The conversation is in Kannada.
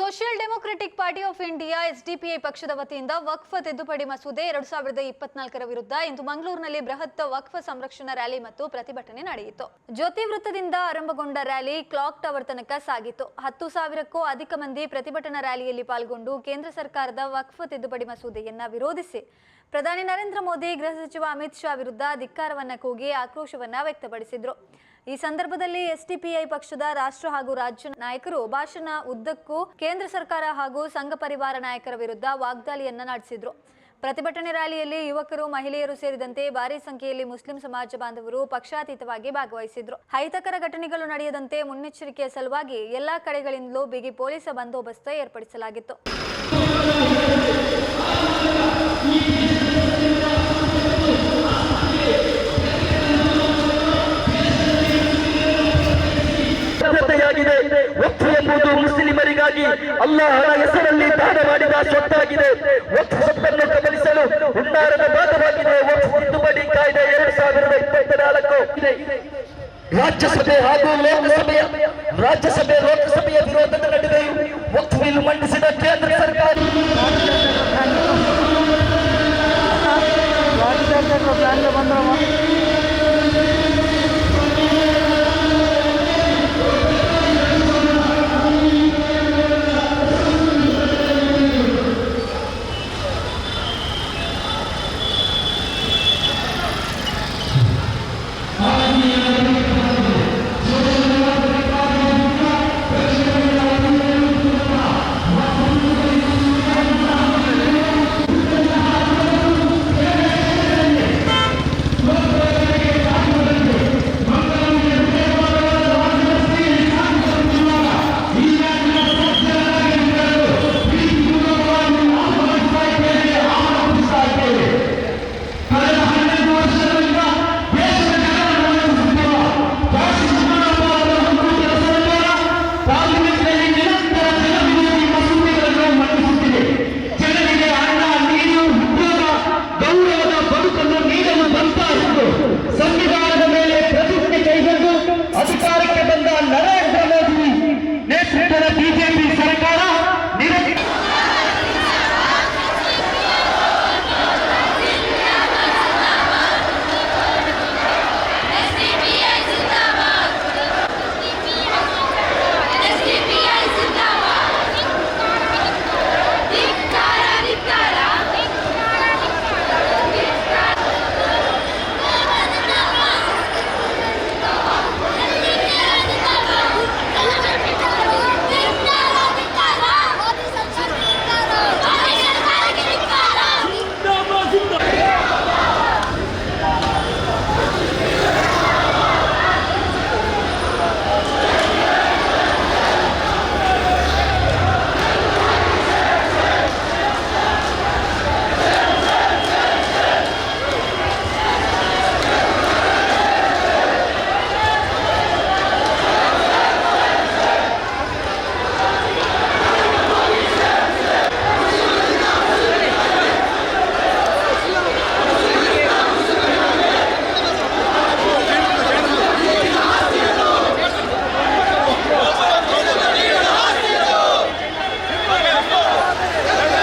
Social Democratic Party of India, SDPI ಪಕ್ಷದ ವತಿಯಿಂದ ವಕ್ಫ್ ತಿದ್ದುಪಡಿ ಮಸೂದೆ ಎರಡು ಸಾವಿರದ ಇಪ್ಪತ್ನಾಲ್ಕರ ವಿರುದ್ಧ ಇಂದು ಮಂಗಳೂರಿನಲ್ಲಿ ಬೃಹತ್ ವಕ್ಫ್ ಸಂರಕ್ಷಣಾ ರ್ಯಾಲಿ ಮತ್ತು ಪ್ರತಿಭಟನೆ ನಡೆಯಿತು. ಜ್ಯೋತಿ ವೃತ್ತದಿಂದ ಆರಂಭಗೊಂಡ ರ್ಯಾಲಿ ಕ್ಲಾಕ್ ಟವರ್ ತನಕ ಸಾಗಿತು. ಹತ್ತು ಸಾವಿರಕ್ಕೂ ಅಧಿಕ ಮಂದಿ ಪ್ರತಿಭಟನಾ ರ್ಯಾಲಿಯಲ್ಲಿ ಪಾಲ್ಗೊಂಡು ಕೇಂದ್ರ ಸರ್ಕಾರದ ವಕ್ಫ್ ತಿದ್ದುಪಡಿ ಮಸೂದೆಯನ್ನ ವಿರೋಧಿಸಿ ಪ್ರಧಾನಿ ನರೇಂದ್ರ ಮೋದಿ ಗೃಹ ಸಚಿವ ಅಮಿತ್ ಶಾ ವಿರುದ್ಧ ಧಿಕ್ಕಾರವನ್ನ ಕೂಗಿ ಆಕ್ರೋಶವನ್ನ ವ್ಯಕ್ತಪಡಿಸಿದ್ರು. ಈ ಸಂದರ್ಭದಲ್ಲಿ ಎಸ್ಡಿಪಿಐ ಪಕ್ಷದ ರಾಷ್ಟ್ರ ಹಾಗೂ ರಾಜ್ಯ ನಾಯಕರು ಭಾಷಣ ಉದ್ದಕ್ಕೂ ಕೇಂದ್ರ ಸರ್ಕಾರ ಹಾಗೂ ಸಂಘ ಪರಿವಾರ ನಾಯಕರ ವಿರುದ್ಧ ವಾಗ್ದಾಳಿಯನ್ನ ನಡೆಸಿದ್ರು. ಪ್ರತಿಭಟನೆ ರ್ಯಾಲಿಯಲ್ಲಿ ಯುವಕರು, ಮಹಿಳೆಯರು ಸೇರಿದಂತೆ ಭಾರಿ ಸಂಖ್ಯೆಯಲ್ಲಿ ಮುಸ್ಲಿಂ ಸಮಾಜ ಬಾಂಧವರು ಪಕ್ಷಾತೀತವಾಗಿ ಭಾಗವಹಿಸಿದ್ರು. ಅಹಿತಕರ ಘಟನೆಗಳು ನಡೆಯದಂತೆ ಮುನ್ನೆಚ್ಚರಿಕೆಯ ಸಲುವಾಗಿ ಎಲ್ಲಾ ಕಡೆಗಳಿಂದಲೂ ಬಿಗಿ ಪೊಲೀಸ್ ಬಂದೋಬಸ್ತ್ ಏರ್ಪಡಿಸಲಾಗಿತ್ತು. ವಕ್ಫ್ ಎಂಬುದು ಮುಸ್ಲಿಮರಿಗಾಗಿ ಅಲ್ಲಾಹನ ಹೆಸರಲ್ಲಿ ದಾನ ಮಾಡಿದ ಸ್ವತ್ತಾಗಿದೆ ವಕ್ಫ್ ಸ್ವತ್ತನ್ನು ಗಮನಿಸಲು ಹುನ್ನಾರದ ಭಾಗವಾಗಿದೆ ವಕ್ಫ್ ತಿದ್ದುಪಡಿ ಕಾಯ್ದೆ ಎರಡ್ ಸಾವಿರದ ಇಪ್ಪತ್ನಾಲ್ಕು ರಾಜ್ಯಸಭೆ ಹಾಗೂ ಲೋಕಸಭೆಯ ರಾಜ್ಯಸಭೆ ಲೋಕಸಭೆಯ ವಿರೋಧದ ನಡುವೆಯೂ ವಕ್ಫ್ ಮಂಡಿಸಿದ ಕೇಂದ್ರ ಸರ್ಕಾರ